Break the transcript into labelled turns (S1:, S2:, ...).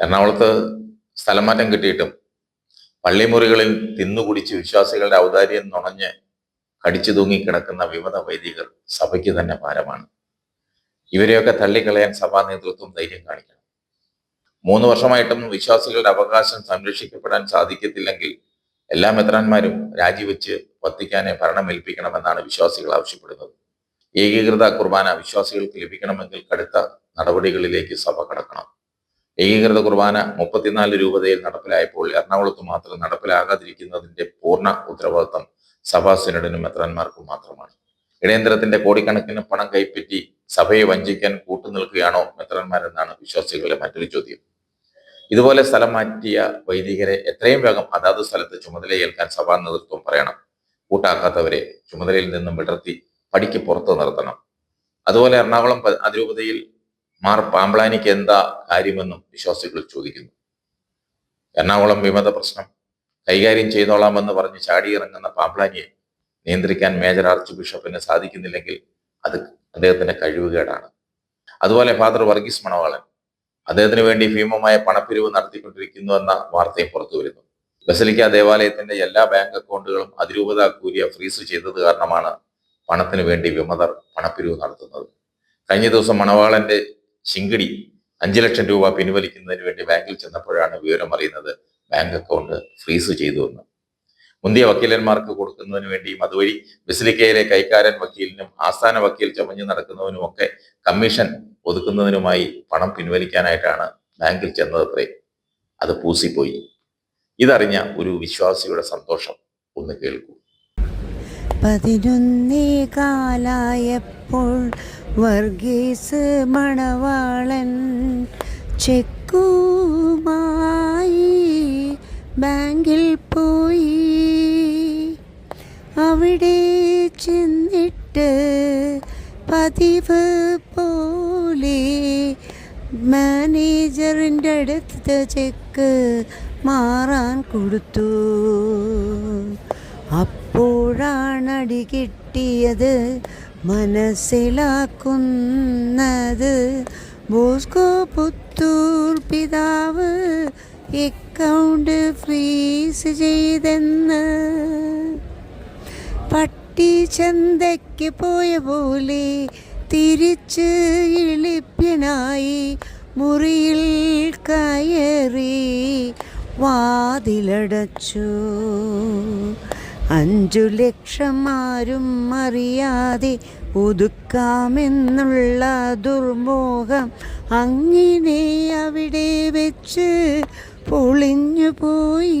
S1: എറണാകുളത്ത് സ്ഥലമാറ്റം കിട്ടിയിട്ടും പള്ളിമുറികളിൽ തിന്നുകുടിച്ച് വിശ്വാസികളുടെ ഔദാര്യം നുണഞ്ഞ് കടിച്ചു തൂങ്ങിക്കിടക്കുന്ന വിമത വൈദികർ സഭയ്ക്ക് തന്നെ ഭാരമാണ്. ഇവരെയൊക്കെ തള്ളിക്കളയാൻ സഭാ നേതൃത്വം ധൈര്യം കാണിക്കണം. മൂന്ന് വർഷമായിട്ടും വിശ്വാസികളുടെ അവകാശം സംരക്ഷിക്കപ്പെടാൻ സാധിക്കത്തില്ലെങ്കിൽ എല്ലാ മെത്രാന്മാരും രാജിവെച്ച് വത്തിക്കാനെ ഭരണമേൽപ്പിക്കണമെന്നാണ് വിശ്വാസികൾ ആവശ്യപ്പെടുന്നത്. ഏകീകൃത കുർബാന വിശ്വാസികൾക്ക് ലഭിക്കണമെങ്കിൽ കടുത്ത നടപടികളിലേക്ക് സഭ കടക്കണം. ഏകീകൃത കുർബാന മുപ്പത്തിനാല് രൂപതയിൽ നടപ്പിലായപ്പോൾ എറണാകുളത്ത് മാത്രം നടപ്പിലാകാതിരിക്കുന്നതിന്റെ പൂർണ ഉത്തരവാദിത്തം സഭാ സിനഡിനും മെത്രാന്മാർക്കും മാത്രമാണ്. ഇടയന്ത്രത്തിന്റെ കോടിക്കണക്കിന് പണം കൈപ്പറ്റി സഭയെ വഞ്ചിക്കാൻ കൂട്ടുനിൽക്കുകയാണോ മെത്രാന്മാരെന്നാണ് വിശ്വാസികളുടെ മറ്റൊരു ചോദ്യം. ഇതുപോലെ സ്ഥലം മാറ്റിയ വൈദികരെ എത്രയും വേഗം അതാത് സ്ഥലത്ത് ചുമതലയേൽക്കാൻ സഭാ നേതൃത്വം പറയണം. കൂട്ടാക്കാത്തവരെ ചുമതലയിൽ നിന്നും വിടർത്തി പടിക്ക് പുറത്ത് നിർത്തണം. അതുപോലെ എറണാകുളം അതിരൂപതയിൽ മാർ പാമ്പ്ലാനിക്ക് എന്താ കാര്യമെന്നും വിശ്വാസികൾ ചോദിക്കുന്നു. എറണാകുളം വിമത പ്രശ്നം. കൈകാര്യം ചെയ്തോളാമെന്ന് പറഞ്ഞ് ചാടിയിറങ്ങുന്ന പാമ്പ്ലാനിയെ നിയന്ത്രിക്കാൻ മേജർ ആർച്ച് ബിഷപ്പിന് സാധിക്കുന്നില്ലെങ്കിൽ അത് അദ്ദേഹത്തിന്റെ കഴിവുകേടാണ്. അതുപോലെ ഫാദർ വർഗീസ് മണവാളൻ. അദ്ദേഹത്തിന് വേണ്ടി ഭീമമായ പണപ്പിരിവ് നടത്തിക്കൊണ്ടിരിക്കുന്നു എന്ന വാർത്തയും പുറത്തു വരുന്നു. ബസലിക്ക ദേവാലയത്തിന്റെ എല്ലാ ബാങ്ക് അക്കൗണ്ടുകളും അതിരൂപത കൂരിയ ഫ്രീസ് ചെയ്തത് കാരണമാണ് പണത്തിന് വേണ്ടി വിമതർ പണപ്പിരിവ് നടത്തുന്നത്. കഴിഞ്ഞ ദിവസം മണവാളന്റെ ശിങ്കിടി അഞ്ചു ലക്ഷം രൂപ പിൻവലിക്കുന്നതിന് വേണ്ടി ബാങ്കിൽ ചെന്നപ്പോഴാണ് വിവരം അറിയുന്നത് ബാങ്ക് അക്കൗണ്ട് ഫ്രീസ് ചെയ്തു എന്ന്. മുന്തിയ വക്കീലന്മാർക്ക് കൊടുക്കുന്നതിന് വേണ്ടിയും അതുവഴി ബസിലിക്കയിലെ കൈക്കാരൻ വക്കീലിനും ആസ്ഥാന വക്കീൽ ചമഞ്ഞു നടക്കുന്നതിനുമൊക്കെ കമ്മീഷൻ ഒതുക്കുന്നതിനുമായി പണം പിൻവലിക്കാനായിട്ടാണ് ബാങ്കിൽ ചെന്നതത്രേ. അത് പൂസിപ്പോയി. ഇതറിഞ്ഞ ഒരു വിശ്വാസിയുടെ സന്തോഷം ഒന്ന് കേൾക്കൂ.
S2: പതിനൊന്നേ കാലായപ്പോൾ വർഗീസ് മണവാളൻ ചെക്കുമായി ബാങ്കിൽ പോയി. അവിടെ ചെന്നിട്ട് പതിവ് പോലെ മാനേജറിന്റെ അടുത്ത് ചെക്ക് മാറാൻ കൊടുത്തു. അപ്പോഴാണടി കിട്ടിയത്? മനസ്സിലാക്കുന്നത് ബോസ്കോ പുത്തൂർ പിതാവ് അക്കൗണ്ട് ഫ്രീസ് ചെയ്തെന്ന്. പട്ടി ചന്തയ്ക്ക് പോയ പോലെ തിരിച്ച് ഇളിപ്യനായി മുറിയിൽ കയറി വാതിലടച്ചു. അഞ്ചു ലക്ഷം ആരും അറിയാതെ ഒതുക്കാമെന്നുള്ള ദുർമോഹം അങ്ങനെ അവിടെ വെച്ച് പൊളിഞ്ഞു പോയി